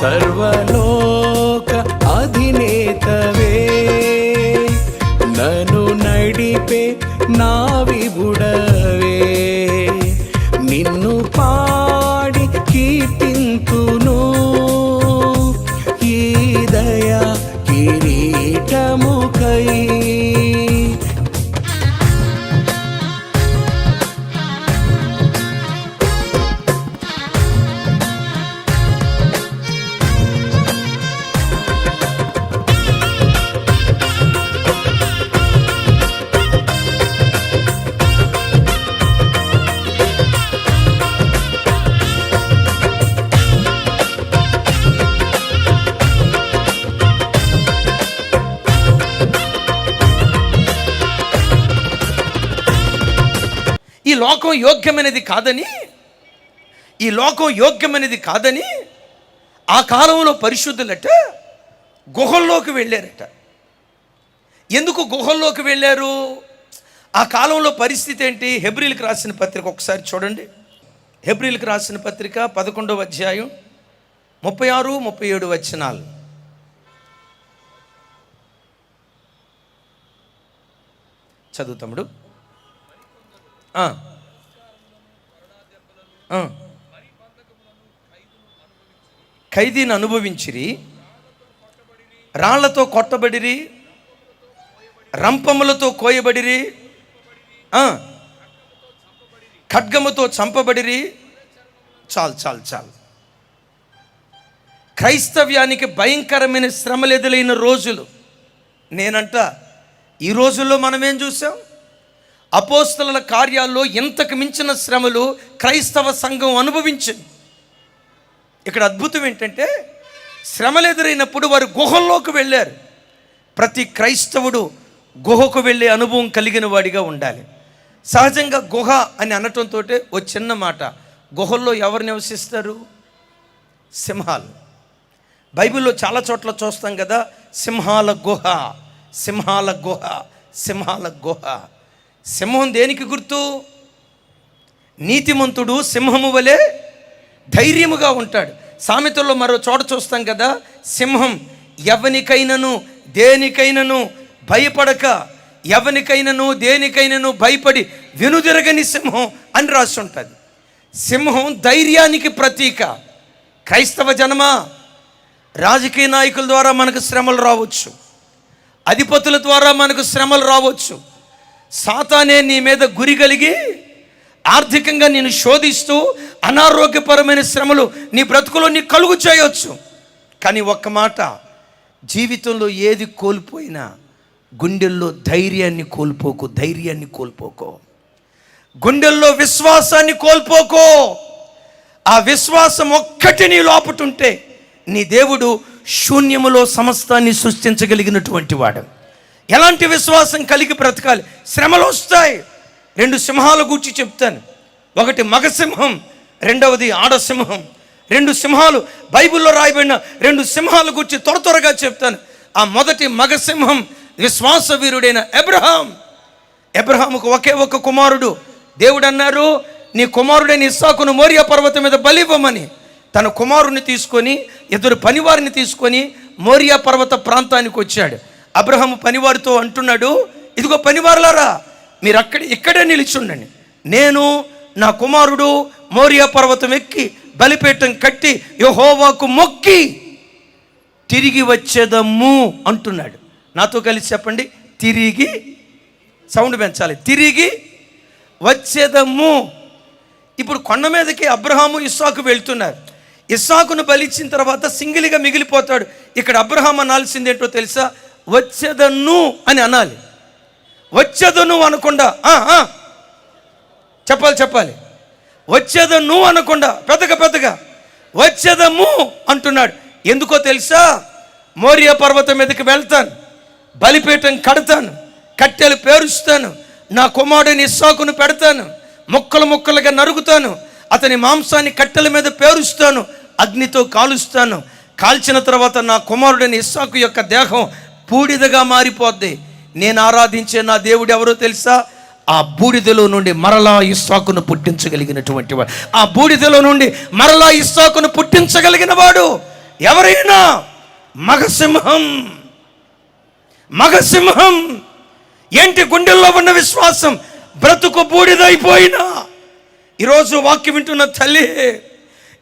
సర్వలోక అధినేతవే. నను నడిపే నా లోకం యోగ్యమైనది కాదని ఈ లోకం యోగ్యమైనది కాదని ఆ కాలంలో పరిశుద్ధులట గుహల్లోకి వెళ్ళారట. ఎందుకు గుహల్లోకి వెళ్ళారు? ఆ కాలంలో పరిస్థితి ఏంటి? హెబ్రిల్కి రాసిన పత్రిక ఒకసారి చూడండి. హెబ్రిల్కి రాసిన పత్రిక పదకొండవ అధ్యాయం ముప్పై ఆరు ముప్పై ఏడు వచనాలు. చదువు తమ్ముడు. ఖైదీని అనుభవించిరి రాళ్ళతో కొట్టబడిరి రంపములతో కోయబడిరి ఖడ్గముతో చంపబడిరి. చాలు చాలు చాలు. క్రైస్తవ్యానికి భయంకరమైన శ్రమలు ఎదురైన రోజులు. నేనంట ఈ రోజుల్లో మనం ఏం చూసాం? అపోస్తల కార్యాల్లో ఇంతకు మించిన శ్రమలు క్రైస్తవ సంఘం అనుభవించింది. ఇక్కడ అద్భుతం ఏంటంటే శ్రమలు ఎదురైనప్పుడు వారు గుహల్లోకి వెళ్ళారు. ప్రతి క్రైస్తవుడు గుహకు వెళ్ళే అనుభవం కలిగిన వాడిగా ఉండాలి. సహజంగా గుహ అని అనటంతో ఓ చిన్న మాట. గుహల్లో ఎవరు నివసిస్తారు? సింహాలు. బైబిల్లో చాలా చోట్ల చూస్తాం కదా సింహాల గుహ సింహాల గుహ సింహాల గుహ. సింహం దేనికి గుర్తు? నీతిమంతుడు సింహము వలె ధైర్యముగా ఉంటాడు. సామెతల్లో మరో చోట చూస్తాం కదా సింహం ఎవనికైనను దేనికైనను భయపడక ఎవనికైనను దేనికైనను భయపడి వెనుదిరగని సింహం అని రాసి ఉంటుంది. సింహం ధైర్యానికి ప్రతీక. క్రైస్తవ జనమా రాజకీయ నాయకుల ద్వారా మనకు శ్రమలు రావచ్చు. అధిపతుల ద్వారా మనకు శ్రమలు రావచ్చు. సాతానే నీ మీద గురి కలిగి ఆర్థికంగా నేను శోధిస్తూ అనారోగ్యపరమైన శ్రమలు నీ బ్రతుకులో నీ కలుగు చేయొచ్చు. కానీ ఒక్క మాట జీవితంలో ఏది కోల్పోయినా గుండెల్లో ధైర్యాన్ని కోల్పోకు ధైర్యాన్ని కోల్పోకో. గుండెల్లో విశ్వాసాన్ని కోల్పోకో. ఆ విశ్వాసం ఒక్కటి నీ లోపటుంటే నీ దేవుడు శూన్యములో సమస్తాన్ని సృష్టించగలిగినటువంటి వాడు. ఎలాంటి విశ్వాసం కలిగి బ్రతకాలి? శ్రమలు వస్తాయి. రెండు సింహాల గూర్చి చెప్తాను. ఒకటి మగసింహం రెండవది ఆడసింహం. రెండు సింహాలు బైబిల్లో రాయబడిన రెండు సింహాల గురించి త్వర త్వరగా చెప్తాను. ఆ మొదటి మగసింహం విశ్వాస వీరుడైన ఎబ్రహాం ఎబ్రహాముకు ఒకే ఒక కుమారుడు. దేవుడు అన్నారు నీ కుమారుడైన ఇస్సాకును మోరియా పర్వతం మీద బలివ్వమని తన కుమారుని తీసుకొని ఇద్దరు పనివారిని తీసుకొని మోరియా పర్వత ప్రాంతానికి వచ్చాడు. అబ్రహము పనివారితో అంటున్నాడు ఇదిగో పనివారులారా మీరు అక్కడ ఇక్కడే నిలిచుండండి. నేను నా కుమారుడు మోరియా పర్వతం ఎక్కి బలిపీఠం కట్టి యహోవాకు మొక్కి తిరిగి వచ్చేదమ్ము అంటున్నాడు. నాతో కలిసి చెప్పండి తిరిగి సౌండ్ పెంచాలి తిరిగి వచ్చేదమ్ము ఇప్పుడు కొండ మీదకి అబ్రహాము ఇస్సాకు వెళ్తున్నారు. ఇస్సాకును బలిచ్చిన తర్వాత సింగిల్గా మిగిలిపోతాడు. ఇక్కడ అబ్రహాం అనాల్సిందేంటో తెలుసా? వచ్చేదన్ను అని అనాలి. వచ్చేదను అనకుండా ఆ, ఆ. చెప్పాలి చెప్పాలి. వచ్చేదను అనకుండా పెద్దగా పెద్దగా వచ్చేదమ్ము అంటున్నాడు. ఎందుకో తెలుసా? మోరియా పర్వతం మీదకి వెళ్తాను బలిపీఠం కడతాను కట్టెలు పేరుస్తాను నా కుమారుడిని ఇస్సాకును పెడతాను ముక్కలు ముక్కలుగా నరుగుతాను అతని మాంసాన్ని కట్టెల మీద పేరుస్తాను అగ్నితో కాలుస్తాను. కాల్చిన తర్వాత నా కుమారుడిని ఇస్సాకు యొక్క దేహం బూడిదగా మారిపోద్ది. నేను ఆరాధించే నా దేవుడు ఎవరో తెలుసా? ఆ బూడిదలో నుండి మరలా ఇస్సాకును పుట్టించగలిగినటువంటి వాడు. ఆ బూడిదలో నుండి మరలా ఇస్సాకును పుట్టించగలిగిన వాడు ఎవరైనా? మగసింహం. మగసింహం. ఏంటి గుండెల్లో ఉన్న విశ్వాసం? బ్రతుకు బూడిదైపోయినా. ఈరోజు వాక్యం వింటున్న తల్లి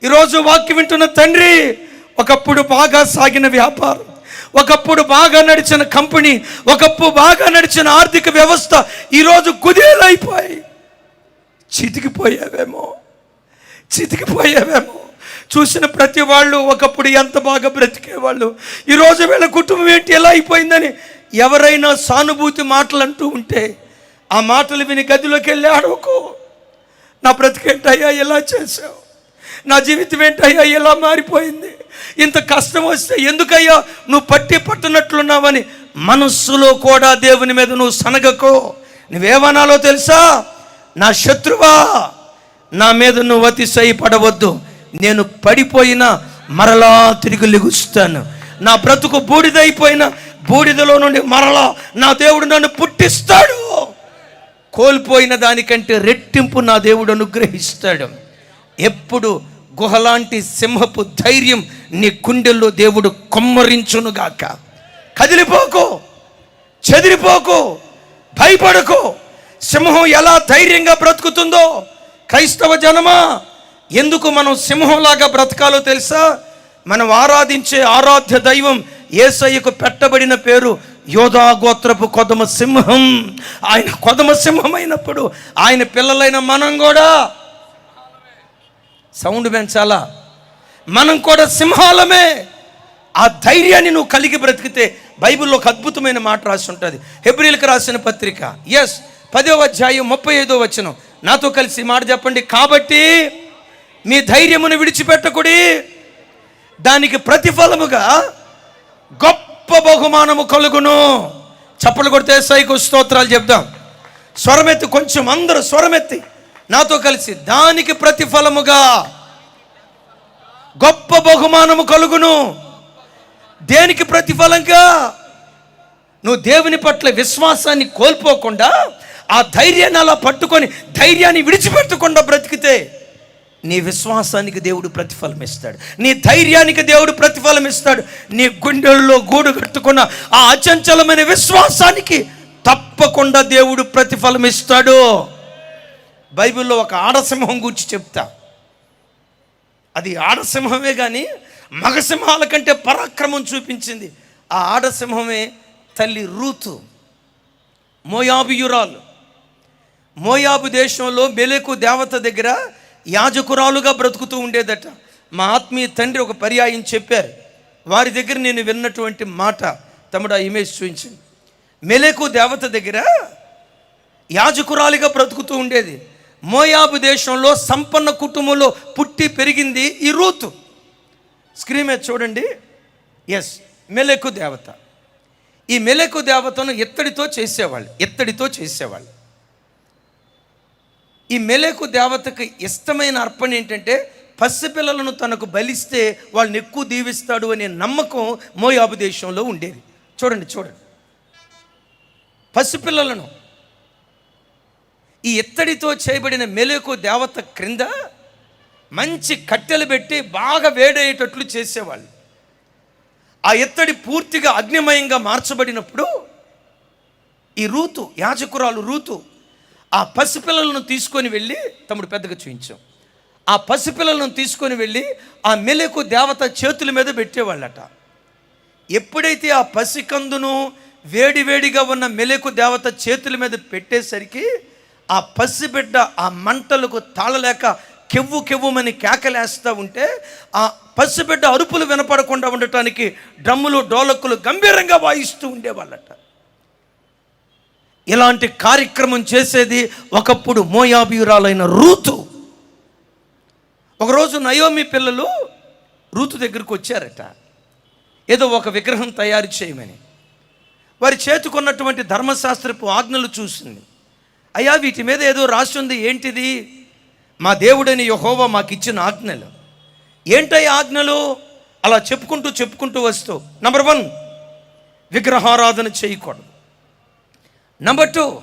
ఈరోజు వాక్యం వింటున్న తండ్రి ఒకప్పుడు బాగా సాగిన వ్యాపారం. ఒకప్పుడు బాగా నడిచిన కంపెనీ ఒకప్పుడు బాగా నడిచిన ఆర్థిక వ్యవస్థ ఈరోజు కుదేలైపోయి. చితికిపోయావేమో. చితికిపోయావేమో. చూసిన ప్రతి వాళ్ళు ఒకప్పుడు ఎంత బాగా బ్రతికేవాళ్ళు. ఈరోజు వీళ్ళ కుటుంబం ఏంటి ఎలా అయిపోయిందని ఎవరైనా సానుభూతి మాటలు అంటూ ఉంటే ఆ మాటలు విని గదిలోకి వెళ్ళి ఆడుకో. నా బ్రతికేంటయ్యా ఎలా చేసావు నా జీవితం ఏంటయ్యా ఎలా మారిపోయింది? ఇంత కష్టం వస్తే ఎందుకయ్యా? నువ్వు పట్టి పట్టునట్లున్నావని మనస్సులో కూడా దేవుని మీద నువ్వు సనగకో. నువ్వేమనాలో తెలుసా? నా శత్రువా నా మీద నువ్వు అతిశయి పడవద్దు నేను పడిపోయినా మరలా తిరిగి లెగుస్తాను. నా బ్రతుకు బూడిదైపోయిన బూడిదలో నుండి మరలా నా దేవుడు నన్ను పుట్టిస్తాడు. కోల్పోయిన దానికంటే రెట్టింపు నా దేవుడు అనుగ్రహిస్తాడు. ఎప్పుడు గుహలాంటి సింహపు ధైర్యం నీ గుండెల్లో దేవుడు కొమ్మరించునుగాక. కదిలిపోకు చెదిరిపోకు భయపడకు. సింహం ఎలా ధైర్యంగా బ్రతుకుతుందో క్రైస్తవ జనమా? ఎందుకు మనం సింహంలాగా బ్రతకాలో తెలుసా? మనం ఆరాధించే ఆరాధ్య దైవం ఏసయ్యకు పెట్టబడిన పేరు యోధా గోత్రపు కొదమ సింహం. ఆయన కొదమ సింహం అయినప్పుడు ఆయన పిల్లలైన మనం కూడా సౌండ్ పెంచాలా? మనం కూడా సింహాలమే. ఆ ధైర్యాన్ని నువ్వు కలిగి బ్రతికితే బైబిల్లో ఒక అద్భుతమైన మాట రాసి ఉంటుంది. హెబ్రిల్కి రాసిన పత్రిక. ఎస్ పదో అధ్యాయం ముప్పై ఐదో వచనం. నాతో కలిసి మాట చెప్పండి. కాబట్టి మీ ధైర్యమును విడిచిపెట్టకుడి. దానికి ప్రతిఫలముగా గొప్ప బహుమానము కలుగును. చప్పలు కొడితే సైకు స్తోత్రాలు చెప్దాం. స్వరమెత్తి కొంచెం అందరూ స్వరమెత్తి. నాతో కలిసి దానికి ప్రతిఫలముగా గొప్ప బహుమానము కలుగును. దేనికి ప్రతిఫలంగా? నువ్వు దేవుని పట్ల విశ్వాసాన్ని కోల్పోకుండా ఆ ధైర్యాన్ని అలా పట్టుకొని ధైర్యాన్ని విడిచిపెట్టకుండా బ్రతికితే నీ విశ్వాసానికి దేవుడు ప్రతిఫలం ఇస్తాడు నీ ధైర్యానికి దేవుడు ప్రతిఫలం ఇస్తాడు నీ గుండెల్లో గూడు కట్టుకున్న ఆ అచంచలమైన విశ్వాసానికి తప్పకుండా దేవుడు ప్రతిఫలం ఇస్తాడు బైబిల్లో ఒక ఆడసింహం గురించి చెప్తా. అది ఆడసింహమే కానీ మగసింహాల కంటే పరాక్రమం చూపించింది. ఆ ఆడసింహమే తల్లి రూతు మోయాబియురాలు. మోయాబు దేశంలో మెలకు దేవత దగ్గర యాజకురాలుగా బ్రతుకుతూ ఉండేదట. మా ఆత్మీయ తండ్రి ఒక పర్యాయం చెప్పారు. వారి దగ్గర నేను విన్నటువంటి మాట తమ్ముడు ఆ ఇమేజ్ చూపించింది. మెలకు దేవత దగ్గర యాజకురాలిగా బ్రతుకుతూ ఉండేది. మోయాబు దేశంలో సంపన్న కుటుంబంలో పుట్టి పెరిగింది ఈ రూతు. స్క్రీన్ మీద చూడండి. ఎస్ మెలకు దేవత. ఈ మెలకు దేవతను ఎత్తడితో చేసేవాళ్ళు ఎత్తడితో చేసేవాళ్ళు. ఈ మెలకు దేవతకు ఇష్టమైన అర్పణ ఏంటంటే పసిపిల్లలను తనకు బలిస్తే వాళ్ళని ఎక్కువ దీవిస్తాడు అనే నమ్మకం మోయాబు దేశంలో ఉండేది. చూడండి చూడండి. పసిపిల్లలను ఈ ఇత్తడితో చేయబడిన మెలకు దేవత క్రింద మంచి కట్టెలు పెట్టి బాగా వేడయ్యేటట్లు చేసేవాళ్ళు. ఆ ఇత్తడి పూర్తిగా అగ్నిమయంగా మార్చబడినప్పుడు ఈ రూతు యాజకురాలు రూతు ఆ పసిపిల్లలను తీసుకొని వెళ్ళి తమ్ముడు పెద్దగా చూయించాం ఆ పసిపిల్లలను తీసుకొని వెళ్ళి ఆ మెలకు దేవత చేతుల మీద పెట్టేవాళ్ళట. ఎప్పుడైతే ఆ పసికందును వేడివేడిగా ఉన్న మెలకు దేవత చేతుల మీద పెట్టేసరికి ఆ పసిబిడ్డ ఆ మంటలకు తాళలేక కెవ్వు కెవ్వుమని కేకలేస్తూ ఉంటే ఆ పసిబిడ్డ అరుపులు వినపడకుండా ఉండటానికి డ్రమ్ములు డోలకులు గంభీరంగా వాయిస్తూ ఉండేవాళ్ళట. ఇలాంటి కార్యక్రమం చేసేది ఒకప్పుడు మోయాభియురాలైన రూతు. ఒకరోజు నయోమి పిల్లలు రూతు దగ్గరికి వచ్చారట. ఏదో ఒక విగ్రహం తయారు చేయమని. వారి చేతుకున్నటువంటి ధర్మశాస్త్రపు ఆజ్ఞలు చూసింది. అయ్యా వీటి మీద ఏదో రాసి ఉంది ఏంటిది? మా దేవుడని యహోవా మాకు ఇచ్చిన ఆజ్ఞలు. ఏంటై ఆజ్ఞలు? అలా చెప్పుకుంటూ చెప్పుకుంటూ వస్తూ నంబర్ వన్ విగ్రహారాధన చేయకూడదు. నంబర్ టూ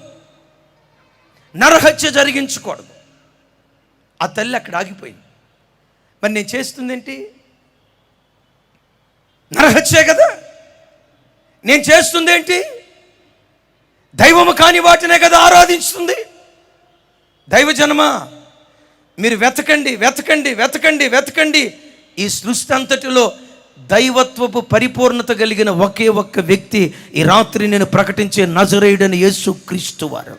నరహత్య జరిగించకూడదు. ఆ తల్లి అక్కడ ఆగిపోయింది. మరి నేను చేస్తుంది ఏంటి? నరహత్యే కదా. నేను చేస్తుంది ఏంటి? దైవము కాని వాటినే కదా ఆరాధించుతుంది. దైవజనమా మీరు వెతకండి వెతకండి వెతకండి వెతకండి. ఈ సృష్టి అంతటిలో దైవత్వపు పరిపూర్ణత కలిగిన ఒకే ఒక్క వ్యక్తి ఈ రాత్రి నేను ప్రకటించే నజరేయుడని యేసు క్రీస్తు వారు.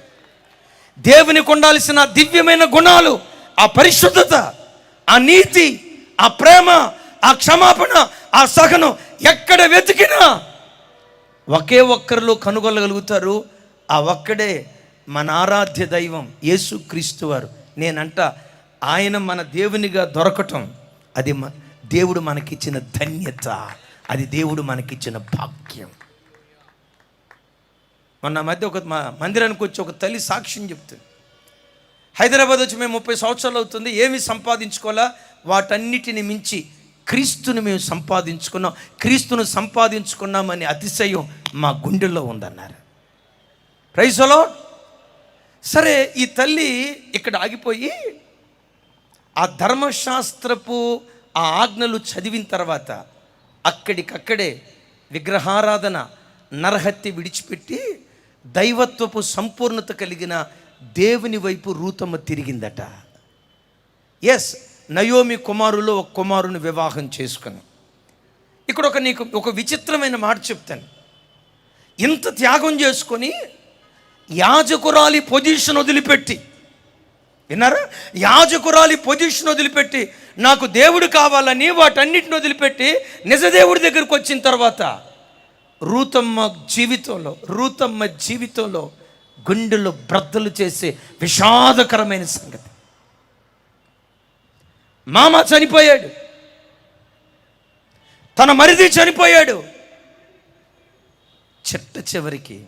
దేవునికి ఉండాల్సిన దివ్యమైన గుణాలు ఆ పరిశుద్ధత ఆ నీతి ఆ ప్రేమ ఆ క్షమాపణ ఆ సహనం ఎక్కడ వెతికినా ఒకే ఒక్కరిలో కనుగొనగలుగుతారు. ఆ ఒక్కడే మన ఆరాధ్య దైవం యేసు క్రీస్తు వారు. నేనంట ఆయన మన దేవునిగా దొరకటం అది మ దేవుడు మనకిచ్చిన ధన్యత అది దేవుడు మనకిచ్చిన భాగ్యం. మొన్న మధ్య ఒక మా మందిరానికి వచ్చి ఒక తల్లి సాక్ష్యం చెప్తుంది. హైదరాబాద్ వచ్చి మేము ముప్పై సంవత్సరాలు అవుతుంది ఏమి సంపాదించుకోవాలా? వాటన్నిటిని మించి క్రీస్తుని మేము సంపాదించుకున్నాం. క్రీస్తును సంపాదించుకున్నామని అతిశయం మా గుండెల్లో ఉందన్నారు. ప్రైజలో సరే ఈ తల్లి ఇక్కడ ఆగిపోయి ఆ ధర్మశాస్త్రపు ఆ ఆజ్ఞలు చదివిన తర్వాత అక్కడికక్కడే విగ్రహారాధన నరహత్య విడిచిపెట్టి దైవత్వపు సంపూర్ణత కలిగిన దేవుని వైపు రూతమ్మ తిరిగిందట. ఎస్ నయోమి కుమారులో ఒక కుమారుని వివాహం చేసుకుని. ఇక్కడ ఒక నీకు ఒక విచిత్రమైన మాట చెప్తాను. ఇంత త్యాగం చేసుకొని యాజకురాలి పొజిషన్ వదిలిపెట్టి. విన్నారా? యాజకురాలి పొజిషన్ వదిలిపెట్టి నాకు దేవుడు కావాలని వాటన్నిటిని వదిలిపెట్టి నిజ దేవుడి దగ్గరికి వచ్చిన తర్వాత రూతమ్మ జీవితంలో రూతమ్మ జీవితంలో గుండెలు బ్రద్దలు చేసే విషాదకరమైన సంగతి. మామ చనిపోయాడు. తన మరిది చనిపోయాడు. చిట్ట చివరికి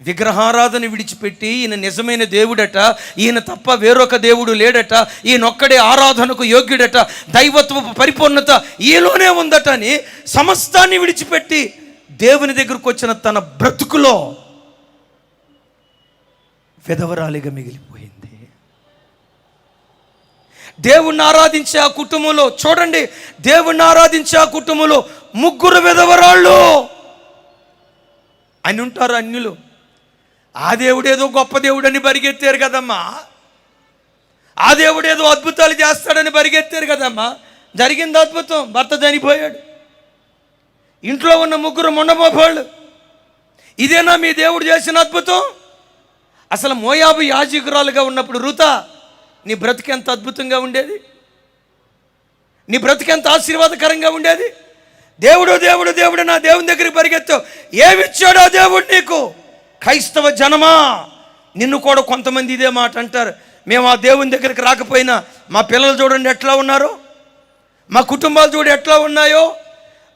విగ్రహారాధన విడిచిపెట్టి ఈయన నిజమైన దేవుడట ఈయన తప్ప వేరొక దేవుడు లేడట ఈయనొక్కడే ఆరాధనకు యోగ్యుడట దైవత్వపు పరిపూర్ణత ఈలోనే ఉందట అని సమస్తాన్ని విడిచిపెట్టి దేవుని దగ్గరకు వచ్చిన తన బ్రతుకులో విధవరాలిగా మిగిలిపోయింది. దేవుణ్ణి ఆరాధించే ఆ కుటుంబంలో చూడండి దేవుణ్ణి ఆరాధించే ఆ కుటుంబంలో ముగ్గురు విధవరాళ్ళు అని ఉంటారు అన్యులు. ఆ దేవుడేదో గొప్ప దేవుడని పరిగెత్తారు కదమ్మా. ఆ దేవుడేదో అద్భుతాలు చేస్తాడని పరిగెత్తారు కదమ్మా. జరిగింది అద్భుతం భర్త చనిపోయాడు. ఇంట్లో ఉన్న ముగ్గురు మొండమోపాళ్ళు ఇదేనా మీ దేవుడు చేసిన అద్భుతం? అసలు మోయాబు యాజకురాలుగా ఉన్నప్పుడు రుత నీ బ్రతికెంత అద్భుతంగా ఉండేది? నీ బ్రతికెంత ఆశీర్వాదకరంగా ఉండేది? దేవుడు దేవుడు దేవుడు నా దేవుని దగ్గరికి పరిగెత్తావు ఏమిచ్చాడో దేవుడు నీకు? క్రైస్తవ జనమా? నిన్ను కూడా కొంతమంది ఇదే మాట అంటారు. మేము ఆ దేవుని దగ్గరికి రాకపోయినా మా పిల్లలు చూడండి ఎట్లా ఉన్నారో? మా కుటుంబాలు చూడు ఎట్లా ఉన్నాయో?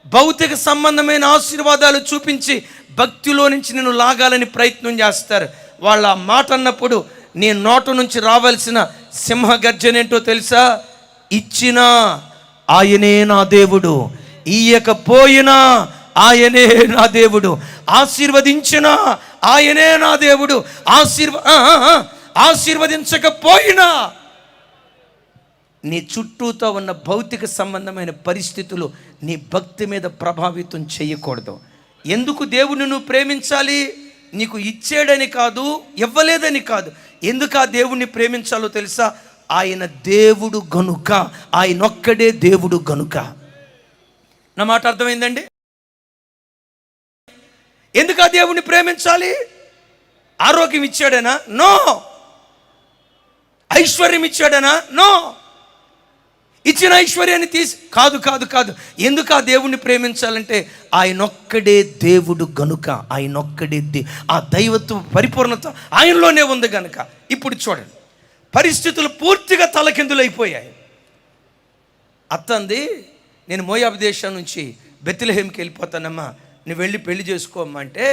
భౌతిక సంబంధమైన ఆశీర్వాదాలు చూపించి భక్తిలో నుంచి నేను లాగాలని ప్రయత్నం చేస్తారు. వాళ్ళ మాట అన్నప్పుడు నీ నోట నుంచి రావాల్సిన సింహ గర్జనేంటో తెలుసా? ఇచ్చినా ఆయనే నా దేవుడు. ఇయ్యకపోయినా ఆయనే నా దేవుడు. ఆశీర్వదించిన ఆయనే నా దేవుడు. ఆశీర్వ ఆశీర్వదించకపోయినా నీ చుట్టూతో ఉన్న భౌతిక సంబంధమైన పరిస్థితులు నీ భక్తి మీద ప్రభావితం చేయకూడదు. ఎందుకు దేవుని నువ్వు ప్రేమించాలి? నీకు ఇచ్చాడని కాదు ఇవ్వలేదని కాదు. ఎందుకు ఆ దేవుణ్ణి ప్రేమించాలో తెలుసా? ఆయన దేవుడు గనుక ఆయన ఒక్కడే దేవుడు గనుక. నా మాట అర్థమైందండి? ఎందుకు ఆ దేవుణ్ణి ప్రేమించాలి? ఆరోగ్యం ఇచ్చాడనా? నో. ఐశ్వర్యం ఇచ్చాడనా? నో. ఇచ్చిన ఐశ్వర్యాన్ని తీసి కాదు కాదు కాదు. ఎందుకు ఆ దేవుణ్ణి ప్రేమించాలంటే ఆయనొక్కడే దేవుడు గనుక ఆయనొక్కడే దే ఆ దైవత్వ పరిపూర్ణత ఆయనలోనే ఉంది గనుక. ఇప్పుడు చూడండి. పరిస్థితులు పూర్తిగా తలకిందులైపోయాయి. అత్తంది నేను మోయాబ్ దేశం నుంచి బెత్తిలహేమ్కి వెళ్ళిపోతానమ్మా. నువ్వు వెళ్ళి పెళ్ళి చేసుకోమంటే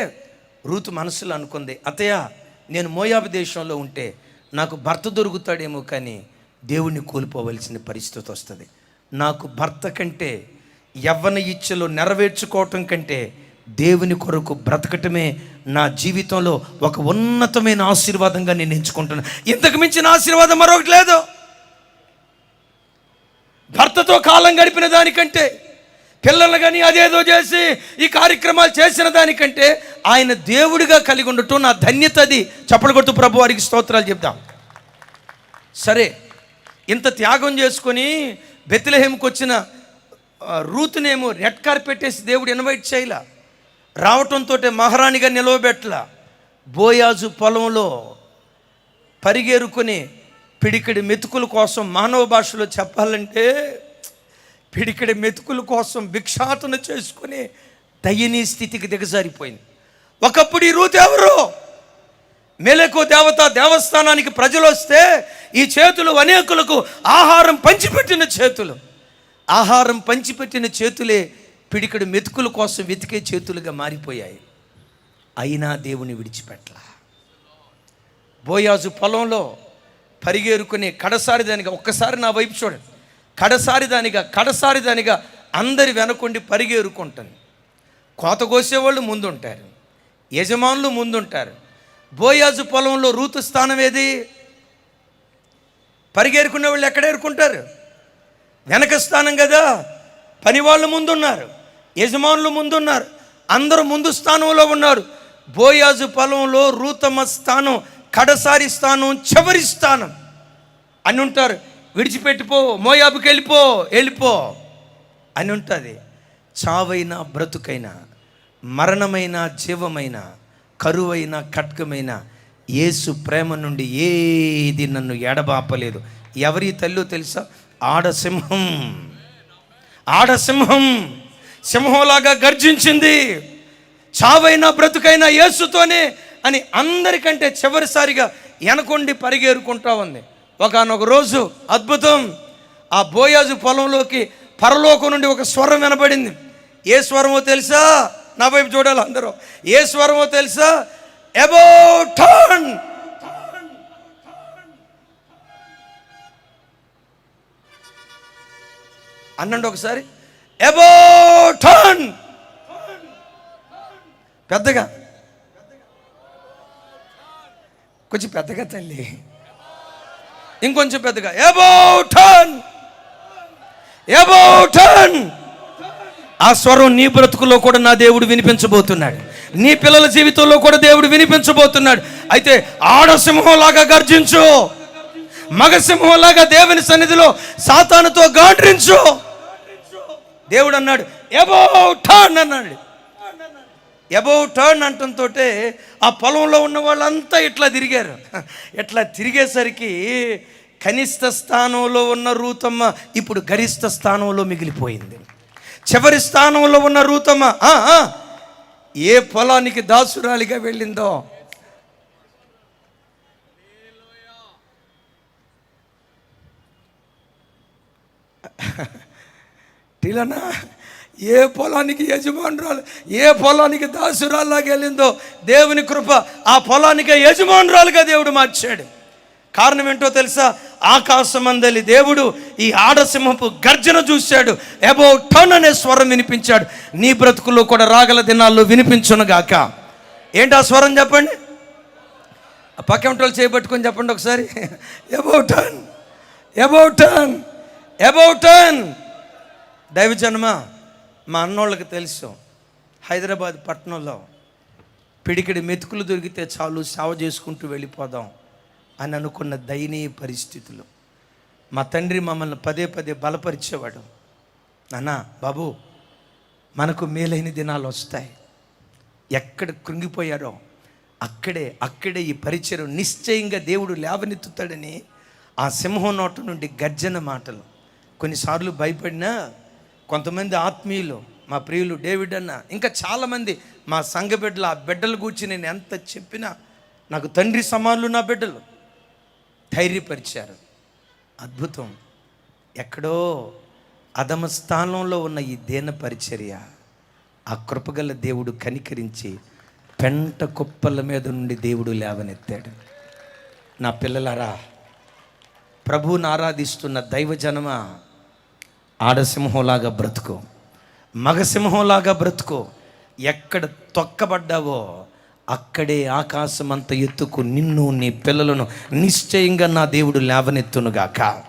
రూతు మనసులో అనుకుంది అతయ్య నేను మోయాబు దేశంలో ఉంటే నాకు భర్త దొరుకుతాడేమో కానీ దేవుణ్ణి కోల్పోవలసిన పరిస్థితి వస్తుంది. నాకు భర్త కంటే యవ్వన ఇచ్చలు నెరవేర్చుకోవటం కంటే దేవుని కొరకు బ్రతకటమే నా జీవితంలో ఒక ఉన్నతమైన ఆశీర్వాదంగా నేను ఎంచుకుంటున్నాను ఇంతకు మించిన ఆశీర్వాదం మరొకటి లేదు. భర్తతో కాలం గడిపిన దానికంటే పిల్లలు కానీ అదేదో చేసి ఈ కార్యక్రమాలు చేసిన దానికంటే ఆయన దేవుడిగా కలిగి ఉండటం నా ధన్యత అది చప్పలు కొట్టు ప్రభు వారికి స్తోత్రాలు చెప్దాం. సరే ఇంత త్యాగం చేసుకొని బెత్లహేమ్కి వచ్చిన రూతునేమో రెడ్ కార్పెట్ వేసి దేవుడు ఇన్వైట్ చేయలా. రావటంతో మహారాణిగా నిలవబెట్టలా. బోయాజు పొలంలో పరిగేరుకొని పిడికిడి మెతుకుల కోసం మానవ భాషలో చెప్పాలంటే పిడికిడి మెతుకుల కోసం భిక్షాటన చేసుకుని దయనీయ స్థితికి దిగజారిపోయింది. ఒకప్పుడు ఈ రూత్ ఎవరు? మెలకు దేవత దేవస్థానానికి ప్రజలు వస్తే ఈ చేతులు అనేకులకు ఆహారం పంచిపెట్టిన చేతులు. ఆహారం పంచిపెట్టిన చేతులే పిడికడు మెతుకుల కోసం వెతికే చేతులుగా మారిపోయాయి. అయినా దేవుని విడిచిపెట్టలా. బోయాజు పొలంలో పరిగేరుకునే కడసారి దానికి ఒక్కసారి నా వైపు చూడండి. కడసారి దానిగా కడసారి దానిగా అందరి వెనకుండి పరిగేరుకుంటాను. కోత కోసేవాళ్ళు ముందుంటారు. యజమానులు ముందుంటారు. బోయాజు పొలంలో రూతు స్థానం ఏది? పరిగేరుకునే వాళ్ళు ఎక్కడ ఏరుకుంటారు? వెనక స్థానం కదా? పని వాళ్ళు ముందున్నారు. యజమానులు ముందున్నారు. అందరూ ముందు స్థానంలో ఉన్నారు. బోయాజు పొలంలో రూతమ్మ స్థానం కడసారి స్థానం చివరి స్థానం అని ఉంటారు. విడిచిపెట్టిపో మోయాబుకి వెళ్ళిపో వెళ్ళిపో అని ఉంటుంది. చావైనా బ్రతుకైనా మరణమైన జీవమైన కరువైన ఖడ్గమైన యేసు ప్రేమ నుండి ఏది నన్ను ఎడబాపలేదు. ఎవరి తల్లు తెలుసా? ఆడసింహం ఆడసింహం సింహంలాగా గర్జించింది. చావైనా బ్రతుకైనా యేసుతోనే అని అందరికంటే చివరిసారిగా వెనకొండి పరిగేరుకుంటా ఉంది. ఒకనొక రోజు అద్భుతం. ఆ బోయాజు పొలంలోకి పరలోకం నుండి ఒక స్వరం వినబడింది. ఏ స్వరమో తెలుసా? నా వైపు చూడాలి అందరూ. ఏ స్వరమో తెలుసా? ఎబో టర్న్ అన్నండి ఒకసారి. ఎబో టర్న్ పెద్దగా. కొంచెం పెద్దగా తల్లి. ఇంకొంచెం పెద్దగా. ఎబౌటన్ ఎబౌటన్ ఆ స్వరం నీ బ్రతుకులో కూడా నా దేవుడు వినిపించబోతున్నాడు. నీ పిల్లల జీవితంలో కూడా దేవుడు వినిపించబోతున్నాడు. అయితే ఆడసింహంలాగా గర్జించు. మగసింహంలాగా దేవుని సన్నిధిలో సాతానుతో గాండ్రించు. దేవుడు అన్నాడు ఎబౌటన్ అన్నాడు. ఎబో టర్న్ అంటంతో ఆ పొలంలో ఉన్న వాళ్ళంతా ఇట్లా తిరిగారు. ఇట్లా తిరిగేసరికి కనిష్ట స్థానంలో ఉన్న రూతమ్మ ఇప్పుడు గరిష్ట స్థానంలో మిగిలిపోయింది. చివరి స్థానంలో ఉన్న రూతమ్మ ఆ, ఏ పొలానికి దాసురాలిగా వెళ్ళిందో? టీలనా ఏ పొలానికి యజమానురాలు ఏ పొలానికి దాసురాల్లాగా వెళ్ళిందో దేవుని కృప ఆ పొలానికి యజమానురాలుగా దేవుడు మార్చాడు. కారణం ఏంటో తెలుసా? ఆకాశమందలి దేవుడు ఈ ఆడసింహపు గర్జన చూశాడు. ఎబో టన్ అనే స్వరం వినిపించాడు. నీ బ్రతుకుల్లో కూడా రాగల దినాల్లో వినిపించునుగాక ఏంటి ఆ స్వరం చెప్పండి? పక్క వాళ్ళు చేపట్టుకొని చెప్పండి ఒకసారి. About turn about turn about turn దైవజన్మ? మా అన్నోళ్ళకి తెలుసు. హైదరాబాద్ పట్టణంలో పిడికిడి మెతుకులు దొరికితే చాలు సేవ చేసుకుంటూ వెళ్ళిపోదాం అని అనుకున్న దయనీయ పరిస్థితులు. మా తండ్రి మమ్మల్ని పదే పదే బలపరిచేవాడు. నాన్న బాబు మనకు మేలైన దినాలు వస్తాయి. ఎక్కడ కృంగిపోయారో అక్కడే అక్కడే ఈ పరిచయం నిశ్చయంగా దేవుడు లేవనెత్తుతాడని ఆ సింహం నోట నుండి గర్జన మాటలు. కొన్నిసార్లు భయపడినా కొంతమంది ఆత్మీయులు మా ప్రియులు డేవిడ్ అన్న ఇంకా చాలామంది మా సంఘ బిడ్డలు ఆ బిడ్డలు గురించి నేను ఎంత చెప్పినా నాకు తండ్రి సమానులు నా బిడ్డలు ధైర్యపరిచారు. అద్భుతం. ఎక్కడో అధమ స్థానంలో ఉన్న ఈ దేన పరిచర్య ఆ కృపగల దేవుడు కనికరించి పెంట కుప్పల మీద నుండి దేవుడు లేవనెత్తాడు. నా పిల్లలారా ప్రభువుని ఆరాధిస్తున్న దైవజనమా ఆడసింహంలాగా బ్రతుకు. మగసింహంలాగా బ్రతుకు. ఎక్కడ తొక్కబడ్డావో అక్కడే ఆకాశమంత ఎత్తుకు నిన్ను నీ పిల్లలను నిశ్చయంగా నా దేవుడు లేవనెత్తునుగాక.